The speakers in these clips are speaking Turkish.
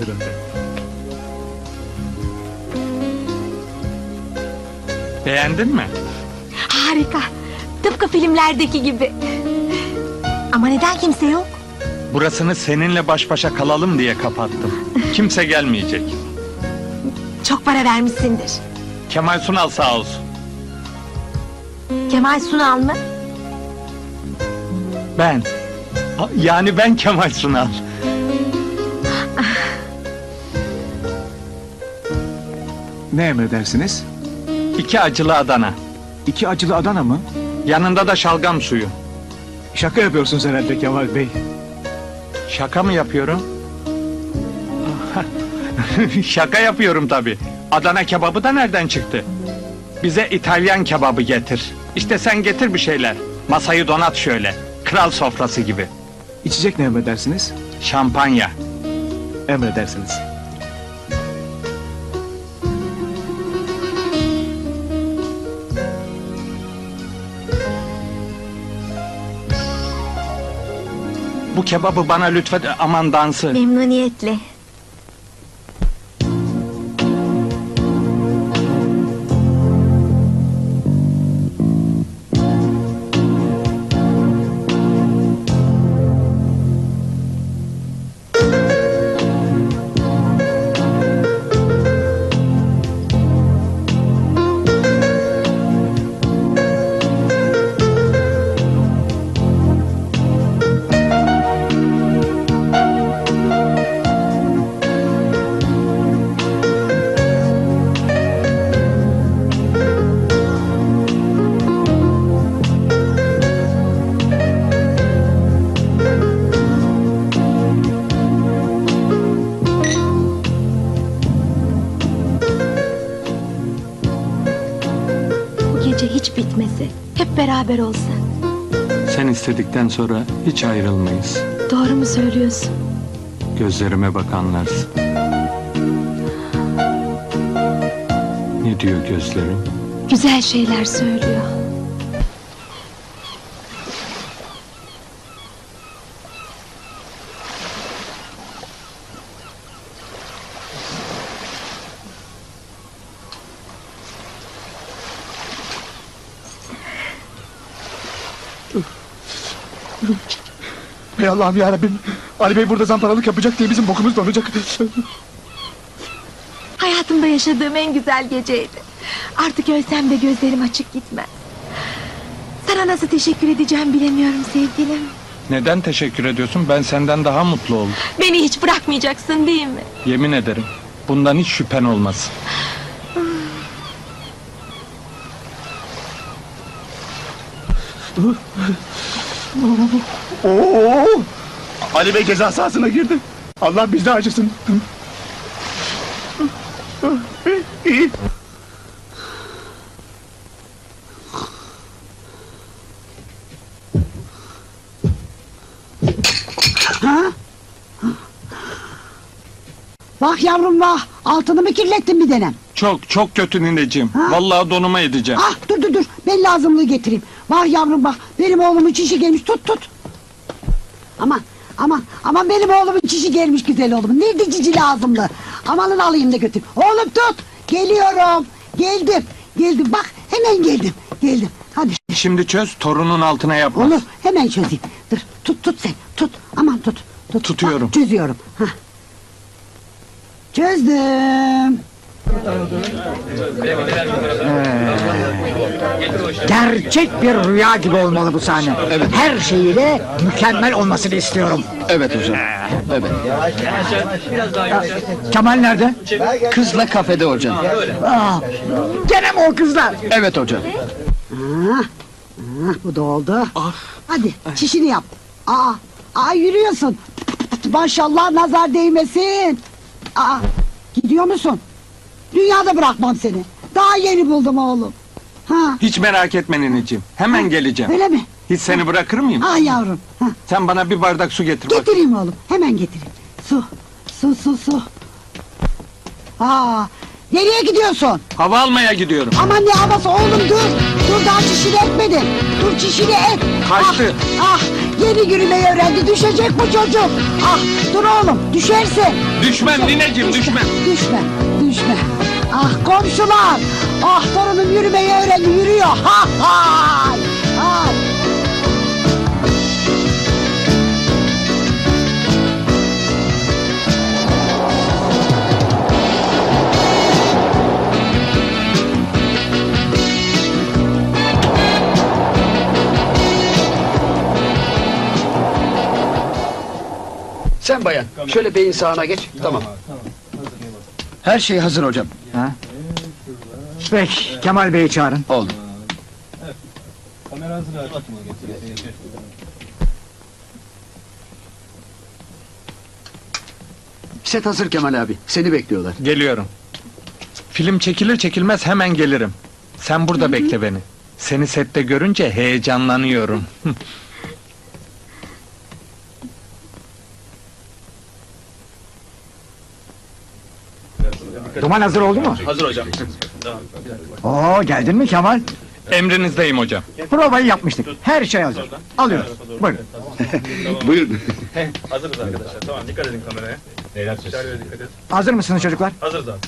Buyurun. Beğendin mi? Harika. Tıpkı filmlerdeki gibi. Ama neden kimse yok? Burasını seninle baş başa kalalım diye kapattım. Kimse gelmeyecek. Çok para vermişsindir. Kemal Sunal sağ olsun. Kemal Sunal mı? Ben. Ha, Yani ben Kemal Sunal. Ne emredersiniz? İki acılı Adana. İki acılı Adana mı? Yanında da şalgam suyu. Şaka yapıyorsunuz herhalde Kemal Bey. Şaka mı yapıyorum? Şaka yapıyorum tabi. Adana kebabı da nereden çıktı? Bize İtalyan kebabı getir. İşte sen getir bir şeyler. Masayı donat şöyle. Kral sofrası gibi. İçecek ne emredersiniz? Şampanya. Emredersiniz. Bu kebabı bana lütfen aman dansı. Memnuniyetle. Beraber olsa. Sen istedikten sonra hiç ayrılmayız. Doğru mu söylüyorsun? Gözlerime bak anlarsın. Ne diyor gözlerim? Güzel şeyler söylüyor. Ey Allah'ım yarabbim. Ali Bey burada zamparalık yapacak diye bizim bokumuz donacak. Hayatımda yaşadığım en güzel geceydi. Artık ölsem de gözlerim açık gitmez. Sana nasıl teşekkür edeceğim bilemiyorum sevgilim. Neden teşekkür ediyorsun? Ben senden daha mutlu oldum. Beni hiç bırakmayacaksın değil mi? Yemin ederim. Bundan hiç şüphen olmaz. Oo! Ali Bey ceza sahasına girdi. Allah bizde acısın. İyi. Bak yavrum bak altını mı kirlettin bir denem? Çok çok kötü nineciğim. Ha? Vallahi donuma edeceğim. Ah dur dur dur ben lazımlığı getireyim. Bak yavrum bak benim oğlumun çişi gelmiş tut tut. Aman aman aman benim oğlumun çişi gelmiş güzel oğlum. Nerede cici lazımlı? Amanın alayım da götür. Oğlum tut geliyorum geldim geldim bak hemen geldim geldim. Hadi Şimdi çöz torunun altına yapma. olur hemen çözeyim. Dur tut tut sen tut aman tut. tut. Tutuyorum. Bak, çözüyorum. Hah. Çözdüm. Gerçek bir rüya gibi olmalı bu sahne. Her şeyiyle mükemmel olmasını istiyorum. Evet hocam. Evet. Kemal nerede? Kızla kafede hocam. Aa, gene mi o kızlar? Evet hocam. Ah, bu da oldu. Hadi çişini yap. Aa, aa yürüyorsun. Maşallah nazar değmesin. Aa, gidiyor musun? Dünyada bırakmam seni. Daha yeni buldum oğlum. Ha, Hiç merak etme nineciğim. Hemen geleceğim. öyle mi? Hiç seni bırakır mıyım? Ah yavrum. Ha, Sen bana bir bardak su getir bak. getireyim oğlum. Hemen getireyim. Su, su, su, su. Aa, nereye gidiyorsun? Hava almaya gidiyorum. Aman ne havası oğlum dur. Dur daha çişini etmedin. Dur çişini et. Kaçtı. Ah, ah Yeni yürümeyi öğrendi. Düşecek bu çocuk. Ah dur oğlum düşersin. Düşmem nineciğim düşmem. Düşme, düşme. Ah komşular. Ah torunum yürümeyi öğrendi, yürüyor. Ha ha. Ay. Sen bayan. Şöyle beyin sağına geç. Tamam. Her şey hazır hocam. Peki Kemal Bey'i çağırın. Oldu. Set hazır Kemal abi. Seni bekliyorlar. Geliyorum. Film çekilir çekilmez hemen gelirim. Sen burada bekle beni. Seni sette görünce heyecanlanıyorum. Duman hazır oldu mu? Hazır hocam. Oo geldin mi Kemal? Emrinizdeyim hocam. Provayı yapmıştık. Her şey hazır. Alıyoruz. Buyurun. Buyurun. Hazırız arkadaşlar. Tamam dikkat edin kameraya. Beyler dikkat edin. Hazır mısınız çocuklar? Hazırız abi.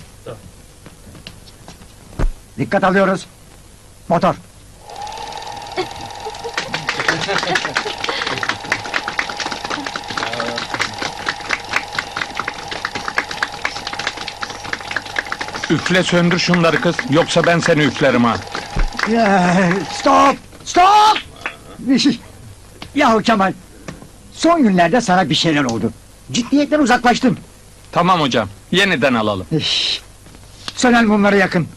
Dikkat alıyoruz. Motor. Üfle söndür şunları kız. Yoksa ben seni üflerim ha. Stop! Stop! Yahu Kemal, son günlerde sana bir şeyler oldu. Ciddiyetten uzaklaştın. Tamam hocam. Yeniden alalım. Sönen bunları yakın.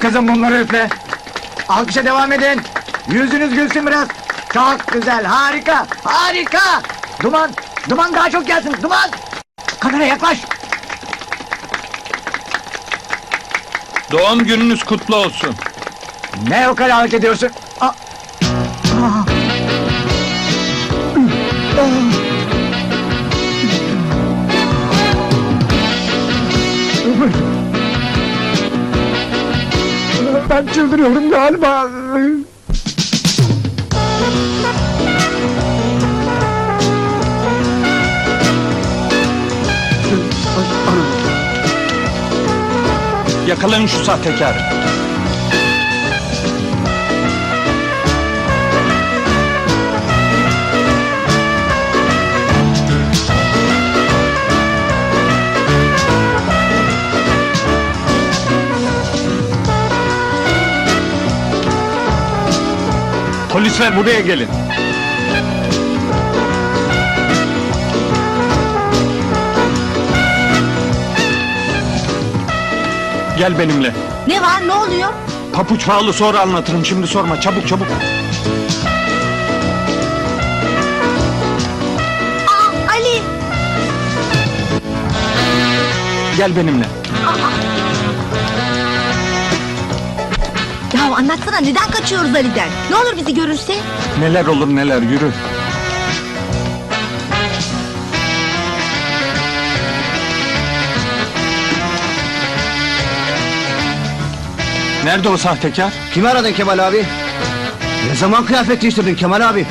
Kızım bunları üfle. Alkışa devam edin. Yüzünüz gülsün biraz. Çok güzel, harika, harika. Duman, duman daha çok gelsin, duman. Kamera yaklaş. Doğum gününüz kutlu olsun. Ne o kadar hareket ediyorsun? Ben çıldırıyorum galiba. Yakalayın şu sahtekarı. Polisler buraya gelin. Gel benimle. Ne var ne oluyor? Papuç pahalı sonra anlatırım şimdi sorma çabuk çabuk. Aa Ali! Gel benimle. Ya anlatsana neden kaçıyoruz Ali'den? Ne olur bizi görürse? Neler olur neler yürü. Nerede o sahtekar? Kimi aradın Kemal abi? Ne zaman kıyafet değiştirdin Kemal abi?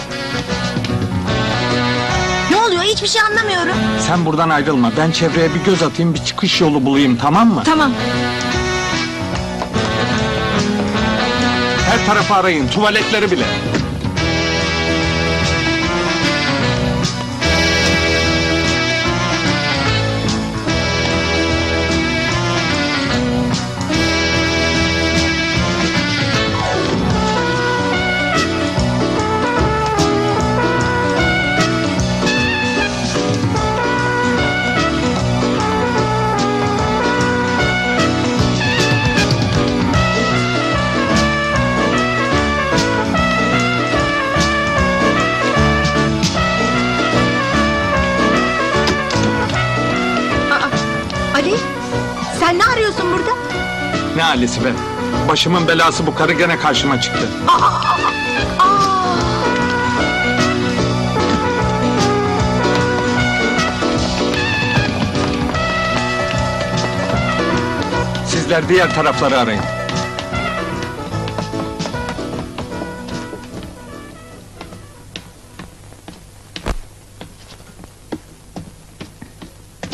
Ne oluyor hiçbir şey anlamıyorum. Sen buradan ayrılma. Ben çevreye bir göz atayım, bir çıkış yolu bulayım, tamam mı? Tamam. Her tarafı arayın, tuvaletleri bile. Ali, sen ne arıyorsun burada? Ne ailesi be? Başımın belası bu karı gene karşıma çıktı. Sizler diğer tarafları arayın.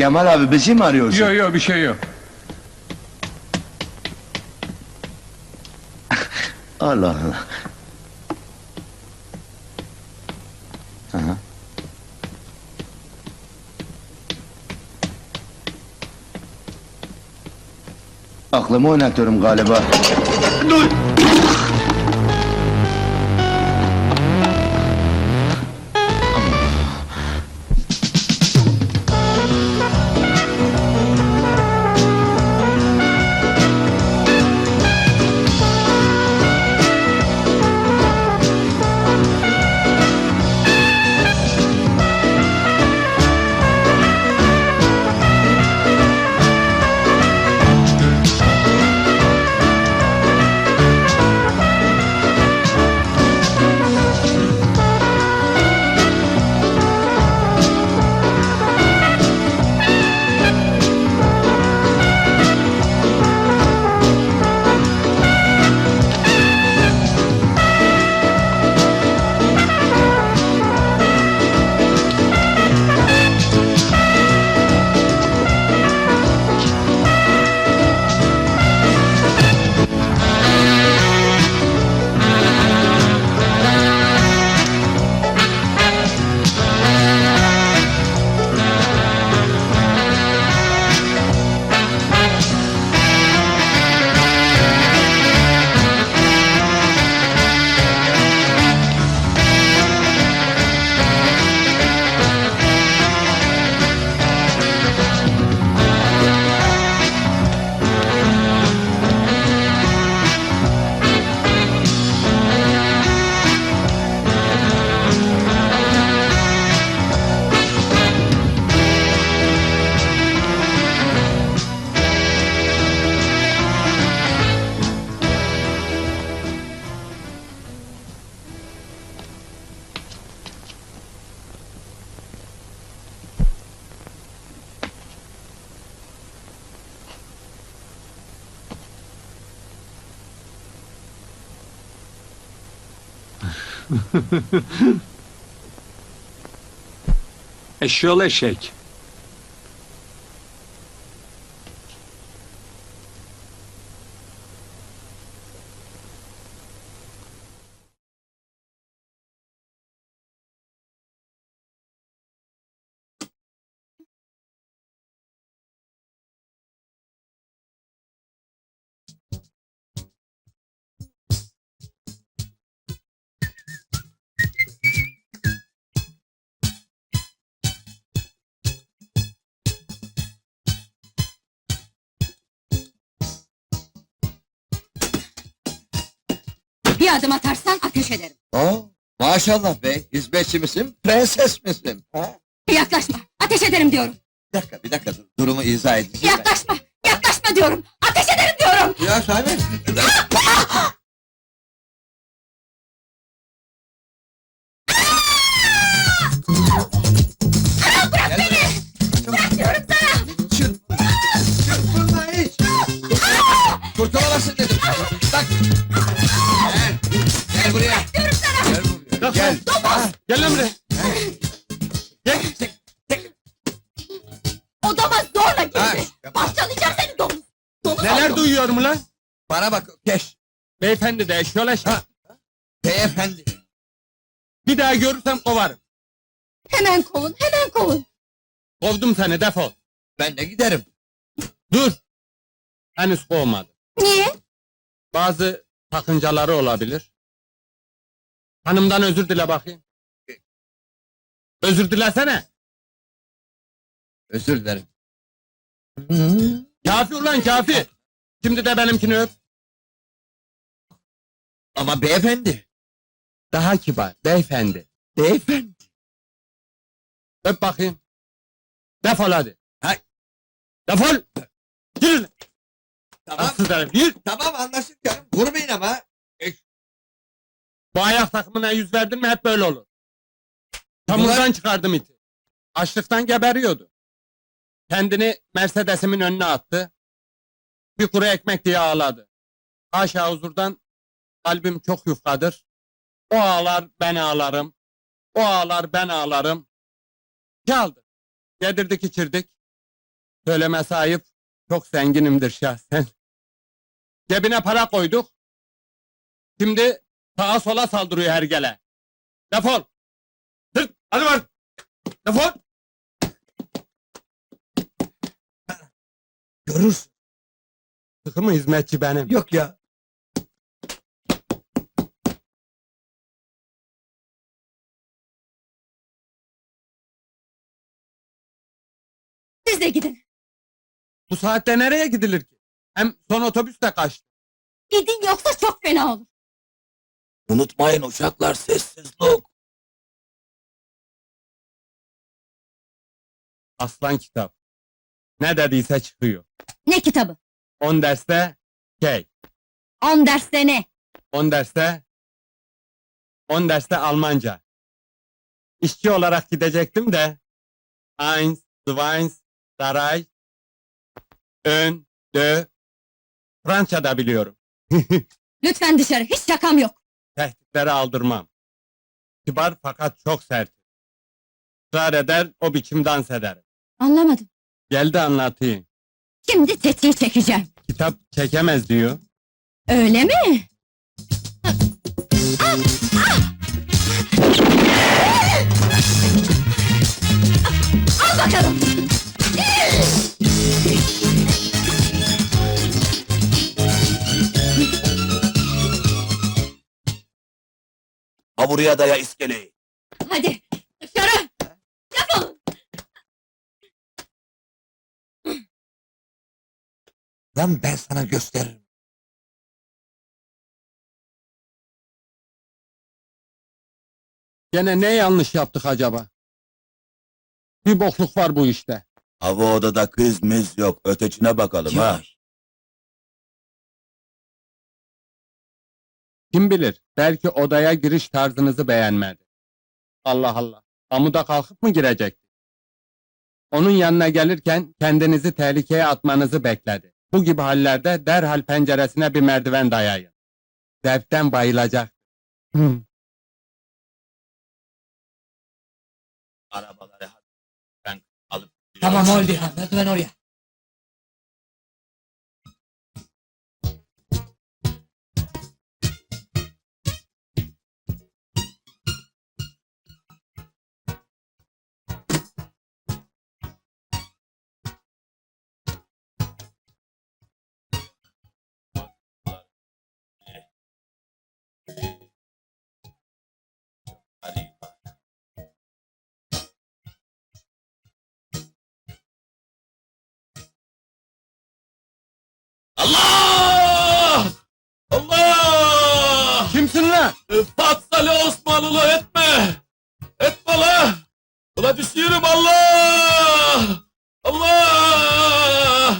Kemal abi bizi mi arıyorsun? Yok yok bir şey yok. Allah Allah. Aha. Aklımı oynatıyorum galiba. Dur! Eşyol eşek. Bir adım atarsan ateş ederim. Oo, maşallah be, hizmetçi misin, prenses misin? Ha? Yaklaşma, ateş ederim diyorum. Bir dakika, bir dakika, dur, durumu izah edeceğim. Yaklaşma, yaklaşma diyorum. Ateş ederim diyorum. Ya hiç! Kurtulamazsın dedim, bak! Gel, gel buraya! Diyorum sana! Gel buraya, gel! Gel lan buraya. Odama zorla Ha, girdi. Parçalayacağım seni domuz. Domuz Neler oldum. duyuyorum lan? Bana bak, keş! Beyefendi de eşyol eşek. Beyefendi! Bir daha görürsem kovarım. Hemen kovun, hemen kovun. Kovdum seni defol. Ben de giderim. Dur. Henüz kovmadı. Niye? Bazı sakıncaları olabilir. Hanımdan özür dile bakayım. Özür dilesene. Özür dilerim. Kafi ulan kafi. Şimdi de benimkini öp. Ama beyefendi! Daha kibar beyefendi. Beyefendi! Öp bakayım. Defol hadi. Hay. Defol. Yürü. Tamam, Aslı derim. Yürü. tamam anlaştık canım, vurmayın ama! Bu ayak takımına yüz verdin mi hep böyle olur. Çamurdan çıkardım iti. Açlıktan geberiyordu. Kendini Mercedes'imin önüne attı. bir kuru ekmek diye ağladı. Haşa huzurdan kalbim çok yufkadır. O ağlar ben ağlarım. O ağlar ben ağlarım. Çaldı. Yedirdik içirdik. Söyleme sahip çok zenginimdir şahsen. Cebine para koyduk. Şimdi sağa sola saldırıyor hergele. Defol. Tırt, hadi var. Defol. Görürsün. Sıkı mı hizmetçi benim? Yok ya. Siz de gidin. Bu saatte nereye gidilir ki? Hem son otobüs de kaçtı. Gidin yoksa çok fena olur. Unutmayın uşaklar sessizlik. Aslan kitap. Ne dediyse çıkıyor. Ne kitabı? 10 derste şey. On derste ne? 10 derste 10 derste Almanca. İşçi olarak gidecektim de eins, zwei, drei, ön, dö, Fransa da biliyorum. Lütfen dışarı. Hiç şakam yok. Tehditleri aldırmam. Kibar fakat çok sert. Israr eder, o biçim dans eder. Anlamadım. Gel de anlatayım. Şimdi tetiği çekeceğim. Kitap çekemez diyor. Öyle mi? Al bakalım. Ha buraya daya iskeleyi. Hadi dışarı. Defolun. Lan ben sana gösteririm. Gene ne yanlış yaptık acaba? Bir bokluk var bu işte. Hava odada kız mız yok. Ötecine bakalım ha. Kim bilir, belki odaya giriş tarzınızı beğenmedi. Allah Allah, amuda kalkıp mı girecekti? Onun yanına gelirken kendinizi tehlikeye atmanızı bekledi. Bu gibi hallerde derhal penceresine bir merdiven dayayın. Zevkten bayılacak. Hı. Arabaları. Ben alıp Tamam oldu. Ben oraya. Fatsalı Osmanlı etme! Etme la! Ula düşüyorum Allah! Allah!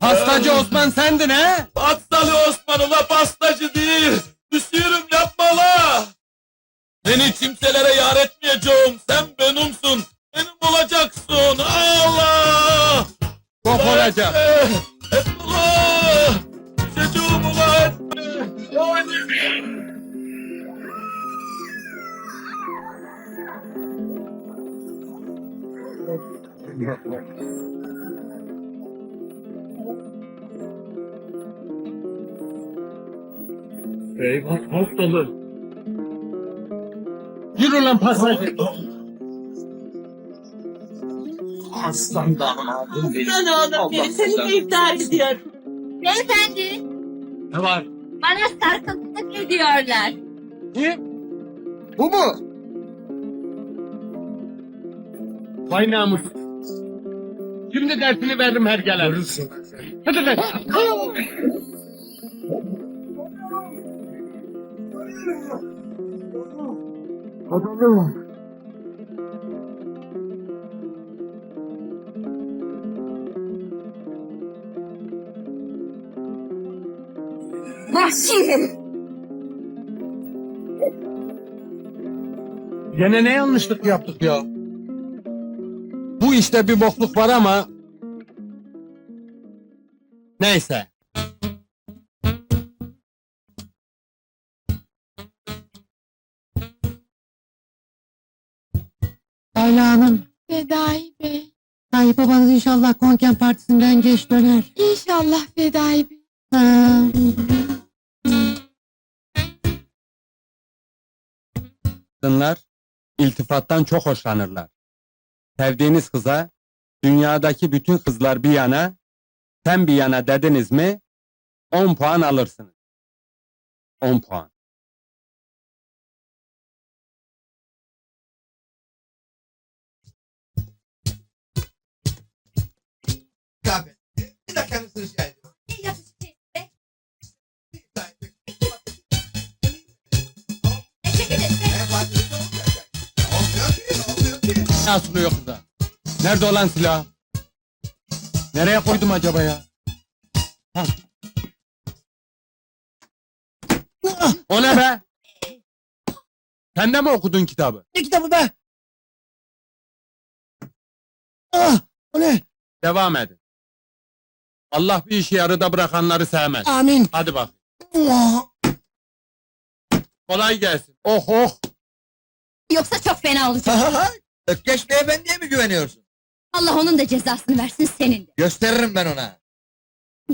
Hastacı Osman sendin he? Fatsalı Osman ula pastacı değil! Düşüyorum yapma la! Seni kimselere yar etmeyeceğim. Sen benimsin. Benim olacaksın. Allah! Kop olacak. Etme! Hastalı. Yürü lan pastacı. Aslan damadım benim. Ben oğlum beni seninle iftar ediyorum. Beyefendi Ne var? bana sarkıntılık ediyorlar. Kim? Bu mu? Vay namus. Şimdi dersini veririm hergele. Görürsün. Hadi be. Vahşi herif. Gene ne yanlışlık yaptık ya? Bu işte bir bokluk var ama... Neyse. İnşallah konken partisinden geç döner. İnşallah Fedai Bey. Ha. Kadınlar iltifattan çok hoşlanırlar. Sevdiğiniz kıza dünyadaki bütün kızlar bir yana, sen bir yana dediniz mi 10 puan alırsınız. 10 puan. Rica ediyorum. Asılıyor kıza? Nerede olan silah? Nereye koydum acaba ya? Ha. O ne be? Sen de mi okudun kitabı? Ne kitabı be? Ah, o ne? Devam edin. Allah bir işi yarıda bırakanları sevmez. Amin. Hadi bak. Kolay gelsin. Oh oh. Yoksa çok fena olacak. Ökkeş beyefendiye mi güveniyorsun? Allah onun da cezasını versin senin de. Gösteririm ben ona.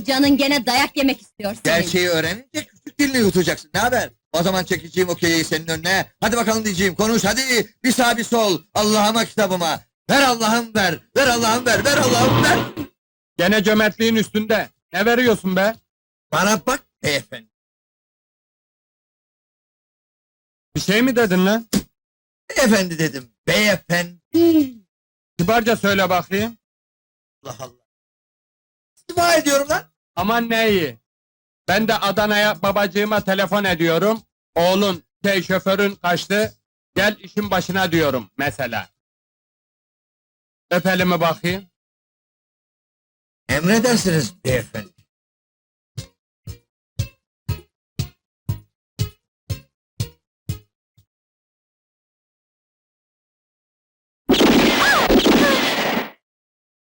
Canın gene dayak yemek istiyor senin. Gerçeği öğrenince küçük dilini yutacaksın. Ne haber? O zaman çekeceğim okeyi senin önüne. Hadi bakalım diyeceğim. Konuş hadi. Bir sağ bir sol. Allah'ıma kitabıma. Ver Allah'ım ver. Ver Allah'ım ver. Ver Allah'ım ver. Gene cömertliğin üstünde. Ne veriyorsun be? Bana bak beyefendi. Bir şey mi dedin lan? Beyefendi dedim. Beyefendi. Kibarca söyle bakayım. Allah Allah. İstifa ediyorum lan. Aman ne iyi. Ben de Adana'ya babacığıma telefon ediyorum. Oğlun, şey şoförün kaçtı. Gel işin başına diyorum mesela. Öp elimi bakayım. Emredersiniz beyefendi.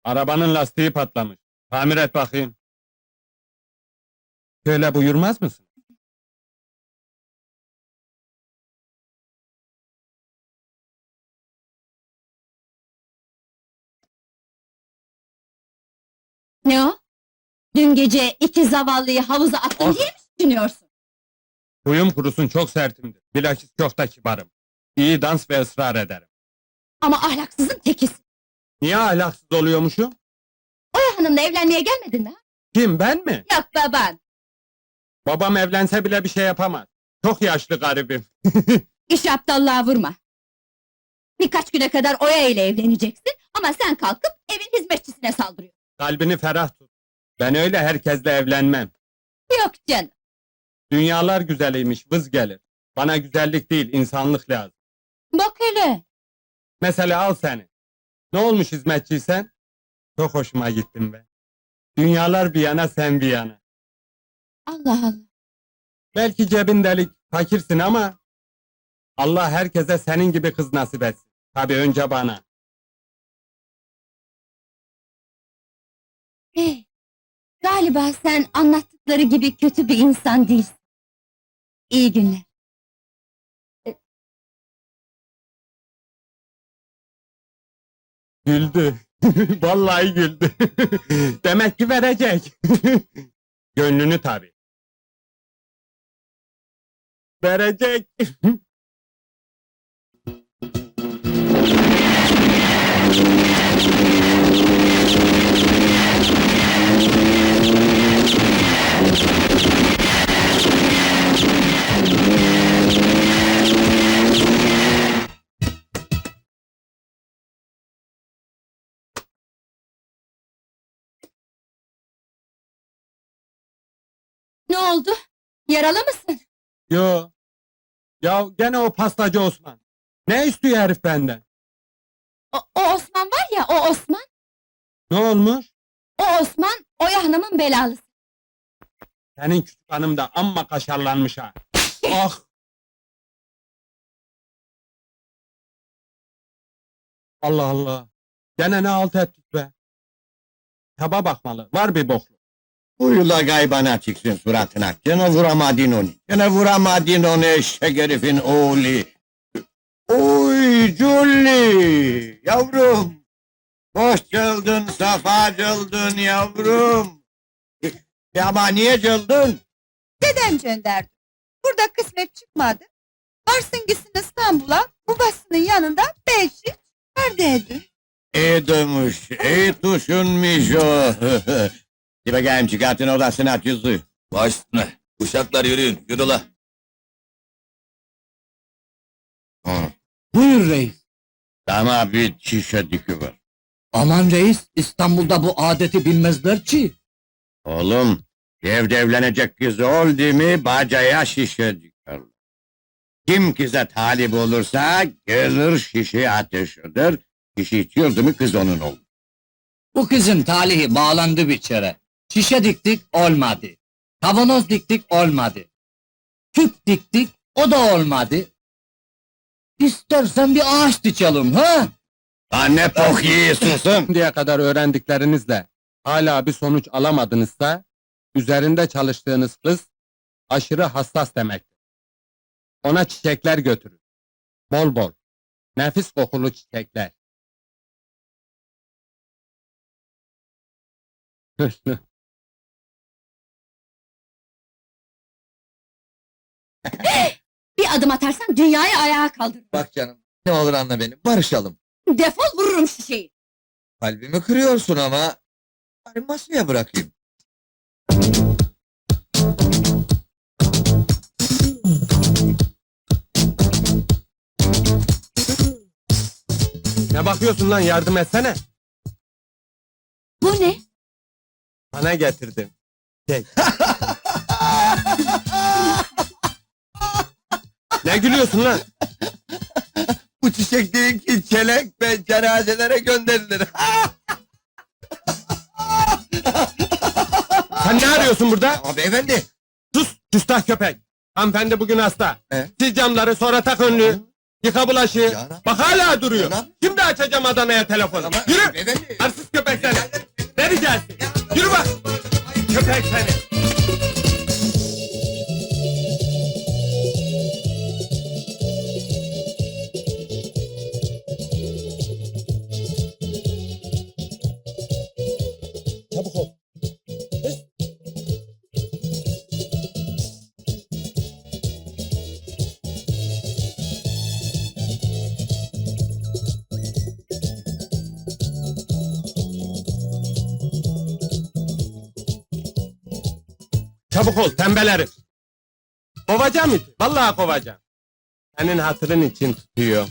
Arabanın lastiği patlamış. Tamir et bakayım. Şöyle buyurmaz mısın? Dün gece iki zavallıyı havuza attın Ah. diye mi düşünüyorsun? Huyum kurusun çok sertimdir. Bilakis çok da kibarım. İyi dans ve ısrar ederim. Ama ahlaksızın tekisin. Niye ahlaksız oluyormuşum? Oya hanımla evlenmeye gelmedin mi? Kim ben mi? Yok baban. Babam evlense bile bir şey yapamaz. Çok yaşlı garibim. İş aptallığa vurma. Birkaç güne kadar Oya ile evleneceksin ama sen kalkıp evin hizmetçisine saldırıyorsun. Kalbini ferah tut. Ben öyle herkesle evlenmem. Yok canım. Dünyalar güzeliymiş, vız gelir. Bana güzellik değil, insanlık lazım. Bak hele. Mesela al seni. Ne olmuş hizmetçiysen? Çok hoşuma gittin be. Dünyalar bir yana, sen bir yana. Allah Allah. Belki cebin delik, fakirsin ama... Allah herkese senin gibi kız nasip etsin. Tabii önce bana. Hey, galiba sen anlattıkları gibi kötü bir insan değilsin. İyi günler. Güldü. Vallahi güldü. Demek ki verecek. Gönlünü tabii. Verecek. Ne oldu? Yaralı mısın? Yo. Ya gene o pastacı Osman. Ne istiyor herif benden? O, o Osman var ya, o Osman. Ne olmuş? O Osman, Oya hanımın belalısı. Senin küçük hanım da amma kaşarlanmış ha. ah! Allah Allah. Gene ne halt ettik be. Taba bakmalı. Var bir bokluk. Uyula gaybana çıksın suratına. Gene vuramadın onu. Gene vuramadın onu eşek herifin oğlu. Oy Julli! Yavrum! Hoş cıldın, safa cıldın yavrum. E, ama niye cıldın? Dedem gönderdi. Burada kısmet çıkmadı. Varsın gitsin İstanbul'a, babasının yanında beş yıl dedi. İyi duymuş, iyi düşünmüş o. Hadi bakayım çıkartın odasına at yüzü. Baş üstüne. Uşaklar yürüyün. Yürü la. Hı. Buyur reis. Sana bir şişe var. Aman reis. İstanbul'da bu adeti bilmezler ki. Oğlum, evlenecek kız oldu mu bacaya şişe dikerler. Kim kıza talip olursa gelir şişe ateşidir. Şişe içiyordu mu kız onun olur. Bu kızın talihi bağlandı bir kere. Şişe diktik olmadı. Kavanoz diktik olmadı. Tüp diktik o da olmadı. İstersen bir ağaç dikelim ha? Anne pok yiyorsun. Şimdiye kadar öğrendiklerinizle hala bir sonuç alamadınızsa üzerinde çalıştığınız kız aşırı hassas demektir. Ona çiçekler götürün. Bol bol. Nefis kokulu çiçekler. Bir adım atarsan dünyayı ayağa kaldırırım. Bak canım, ne olur anla beni, barışalım. Defol vururum şişeyi. Kalbimi kırıyorsun ama... Bari masaya bırakayım. ne bakıyorsun lan yardım etsene. Bu ne? Sana getirdim. Çek. ne gülüyorsun lan? Bu çiçek değil ki çelenk ve cenazelere gönderilir. Sen ne arıyorsun burada? Ama beyefendi, Sus, küstah köpek. Hanımefendi bugün hasta. E? Sil camları, sonra tak önlüğü. Yıka bulaşığı. Ya ne- Bak hala duruyor. Ya ne- Şimdi açacağım Adana'ya telefonu. ama Yürü! beyefendi. Arsız köpek seni. Ne ricasin? Yürü bak! Köpek seni. Ol tembel herif. Kovacağım iti. Vallahi kovacağım. Senin hatırın için tutuyor.